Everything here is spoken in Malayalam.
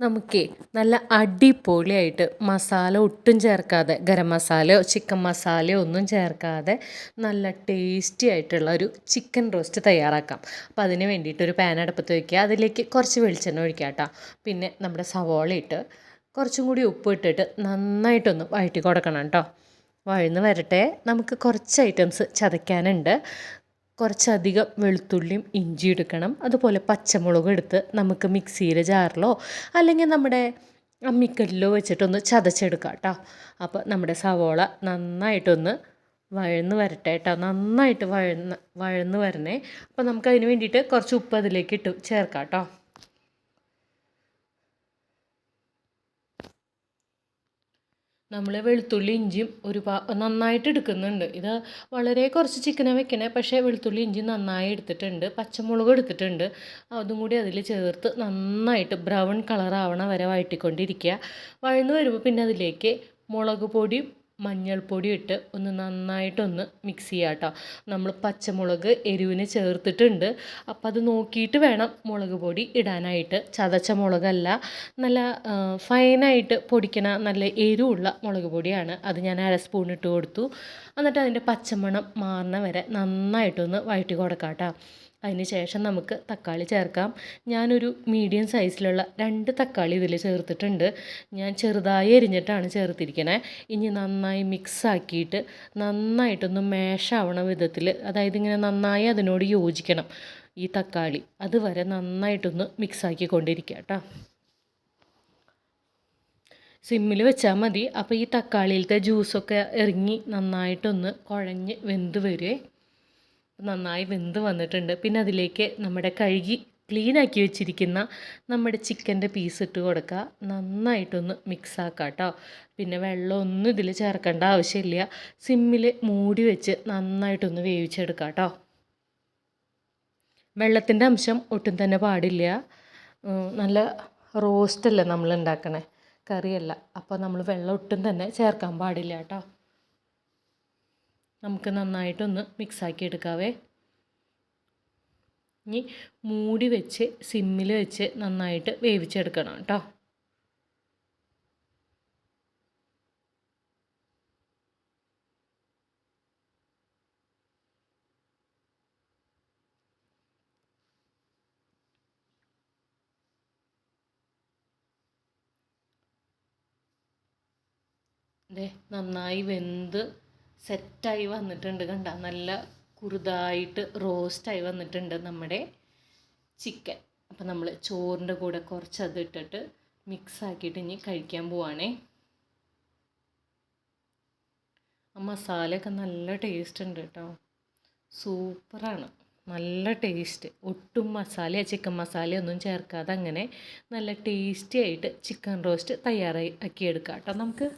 നമുക്കേ നല്ല അടിപൊളിയായിട്ട് മസാല ഒട്ടും ചേർക്കാതെ ഗരം മസാലയോ ചിക്കൻ മസാലയോ ഒന്നും ചേർക്കാതെ നല്ല ടേസ്റ്റി ആയിട്ടുള്ള ഒരു ചിക്കൻ റോസ്റ്റ് തയ്യാറാക്കാം. അപ്പോൾ അതിന് വേണ്ടിയിട്ട് ഒരു പാൻ അടുപ്പത്ത് വയ്ക്കുക അതിലേക്ക് കുറച്ച് വെളിച്ചെണ്ണ ഒഴിക്കുക കേട്ടോ. പിന്നെ നമ്മുടെ സവോള ഇട്ട് കുറച്ചും കൂടി ഉപ്പ് ഇട്ടിട്ട് നന്നായിട്ടൊന്ന് വഴറ്റി കൊടുക്കണം കേട്ടോ. വഴന്ന് വരട്ടെ. നമുക്ക് കുറച്ച് ഐറ്റംസ് ചതയ്ക്കാനുണ്ട്. കുറച്ചധികം വെളുത്തുള്ളിയും ഇഞ്ചി എടുക്കണം. അതുപോലെ പച്ചമുളക് എടുത്ത് നമുക്ക് മിക്സിയിലെ ജാറിലോ അല്ലെങ്കിൽ നമ്മുടെ അമ്മിക്കല്ലിലോ വെച്ചിട്ടൊന്ന് ചതച്ചെടുക്കാം കേട്ടോ. അപ്പോൾ നമ്മുടെ സവോള നന്നായിട്ടൊന്ന് വഴന്ന് വരട്ടെ കേട്ടോ. നന്നായിട്ട് വഴന്ന് വഴന്ന് വരണേ. അപ്പോൾ നമുക്ക് അതിന് വേണ്ടിയിട്ട് കുറച്ച് ഉപ്പ് അതിലേക്ക് ഇട്ട് ചേർക്കാം കേട്ടോ. നമ്മൾ വെളുത്തുള്ളി ഇഞ്ചിയും ഒരു നന്നായിട്ട് എടുക്കുന്നുണ്ട്. ഇത് വളരെ കുറച്ച് ചിക്കനാണ് വെക്കണേ പക്ഷേ വെളുത്തുള്ളി ഇഞ്ചി നന്നായി എടുത്തിട്ടുണ്ട്. പച്ചമുളക് എടുത്തിട്ടുണ്ട്. അതും കൂടി അതിൽ ചേർത്ത് നന്നായിട്ട് ബ്രൗൺ കളറാവണ വരെ വഴറ്റിക്കൊണ്ടിരിക്കുക. വഴന്ന് വരുമ്പോൾ പിന്നെ അതിലേക്ക് മുളക് പൊടിയും മഞ്ഞൾപ്പൊടി ഇട്ട് ഒന്ന് നന്നായിട്ടൊന്ന് മിക്സ് ചെയ്യുക കേട്ടോ നമ്മൾ പച്ചമുളക് എരിവിന് ചേർത്തിട്ടുണ്ട്. അപ്പം അത് നോക്കിയിട്ട് വേണം മുളക് പൊടി ഇടാനായിട്ട്. ചതച്ച മുളകല്ല നല്ല ഫൈനായിട്ട് പൊടിക്കണ നല്ല എരിവുള്ള മുളക് പൊടിയാണ്. അത് ഞാൻ അര സ്പൂൺ ഇട്ട് കൊടുത്തു. എന്നിട്ട് അതിന്റെ പച്ചമണം മാറുന്ന വരെ നന്നായിട്ടൊന്ന് വഴറ്റി കൊടുക്കാം കേട്ടോ അതിന് ശേഷം നമുക്ക് തക്കാളി ചേർക്കാം. ഞാനൊരു മീഡിയം സൈസിലുള്ള രണ്ട് തക്കാളി ഇതിൽ ചേർത്തിട്ടുണ്ട്. ഞാൻ ചെറുതായി എരിഞ്ഞിട്ടാണ് ചേർത്തിരിക്കണേ. ഇനി നന്നായി മിക്സ് ആക്കിയിട്ട് നന്നായിട്ടൊന്ന് മേഷാവണ വിധത്തിൽ അതായത് ഇങ്ങനെ നന്നായി അതിനോട് യോജിക്കണം ഈ തക്കാളി. അതുവരെ നന്നായിട്ടൊന്ന് മിക്സ് ആക്കിക്കൊണ്ടിരിക്കുക കേട്ടോ. സിമ്മിൽ വെച്ചാൽ മതി. അപ്പോൾ ഈ തക്കാളിയിലത്തെ ജ്യൂസൊക്കെ ഇറങ്ങി നന്നായിട്ടൊന്ന് കുഴഞ്ഞ് വെന്ത് വരുവേ നന്നായി വെന്ത് വന്നിട്ടുണ്ട്. പിന്നെ അതിലേക്ക് നമ്മുടെ കഴുകി ക്ലീനാക്കി വെച്ചിരിക്കുന്ന നമ്മുടെ ചിക്കന്റെ പീസ് ഇട്ട് കൊടുക്കുക നന്നായിട്ടൊന്ന് മിക്സ് കേട്ടോ പിന്നെ വെള്ളമൊന്നും ഇതിൽ ചേർക്കേണ്ട ആവശ്യമില്ല. സിമ്മിൽ മൂടി വെച്ച് നന്നായിട്ടൊന്ന് വേവിച്ചെടുക്കുക കേട്ടോ വെള്ളത്തിന്റെ അംശം ഒട്ടും തന്നെ പാടില്ല. നല്ല റോസ്റ്റല്ലേ നമ്മൾ ഉണ്ടാക്കണേ? കറിയല്ല. അപ്പോൾ നമ്മൾ വെള്ളം ഒട്ടും തന്നെ ചേർക്കാൻ പാടില്ല കേട്ടോ നമുക്ക് നന്നായിട്ടൊന്ന് മിക്സാക്കി എടുക്കാവേ. ഇനി മൂടി വെച്ച് സിമ്മിൽ വെച്ച് നന്നായിട്ട് വേവിച്ചെടുക്കണം കേട്ടോ. നന്നായി വെന്ത് സെറ്റായി വന്നിട്ടുണ്ട് കണ്ട? നല്ല കുറുതായിട്ട് റോസ്റ്റായി വന്നിട്ടുണ്ട് നമ്മുടെ ചിക്കൻ. അപ്പം നമ്മൾ ചോറിന്റെ കൂടെ കുറച്ച് അത് ഇട്ടിട്ട് മിക്സ് ആക്കിയിട്ട് ഇനി കഴിക്കാൻ പോവാണേ. ആ മസാലയൊക്കെ നല്ല ടേസ്റ്റ് ഉണ്ട് കേട്ടോ. സൂപ്പറാണ്. നല്ല ടേസ്റ്റ് ഒട്ടും മസാല ചിക്കൻ മസാല ഒന്നും ചേർക്കാതെ അങ്ങനെ നല്ല ടേസ്റ്റി ആയിട്ട് ചിക്കൻ റോസ്റ്റ് തയ്യാറായി ആക്കിയെടുക്കാം കേട്ടോ നമുക്ക്.